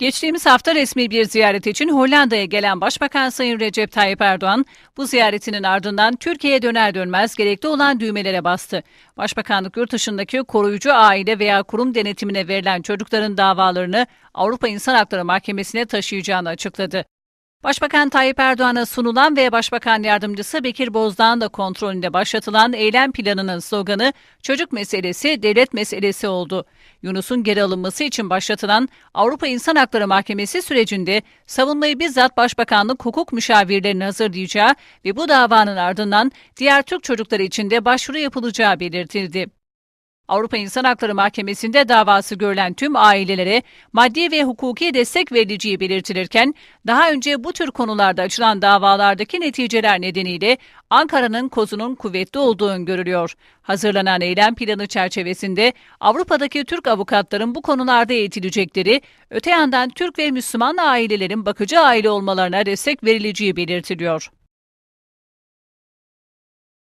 Geçtiğimiz hafta resmi bir ziyaret için Hollanda'ya gelen Başbakan Sayın Recep Tayyip Erdoğan, bu ziyaretinin ardından Türkiye'ye döner dönmez gerekli olan düğmelere bastı. Başbakanlık yurt dışındaki koruyucu aile veya kurum denetimine verilen çocukların davalarını Avrupa İnsan Hakları Mahkemesi'ne taşıyacağını açıkladı. Başbakan Tayyip Erdoğan'a sunulan ve Başbakan Yardımcısı Bekir Bozdağ'ın da kontrolünde başlatılan eylem planının sloganı çocuk meselesi devlet meselesi oldu. Yunus'un geri alınması için başlatılan Avrupa İnsan Hakları Mahkemesi sürecinde savunmayı bizzat Başbakanlık hukuk müşavirlerinin hazırlayacağı ve bu davanın ardından diğer Türk çocukları için de başvuru yapılacağı belirtildi. Avrupa İnsan Hakları Mahkemesi'nde davası görülen tüm ailelere maddi ve hukuki destek verileceği belirtilirken, daha önce bu tür konularda açılan davalardaki neticeler nedeniyle Ankara'nın kozunun kuvvetli olduğu öngörülüyor. Hazırlanan eylem planı çerçevesinde Avrupa'daki Türk avukatların bu konularda eğitilecekleri, öte yandan Türk ve Müslüman ailelerin bakıcı aile olmalarına destek verileceği belirtiliyor.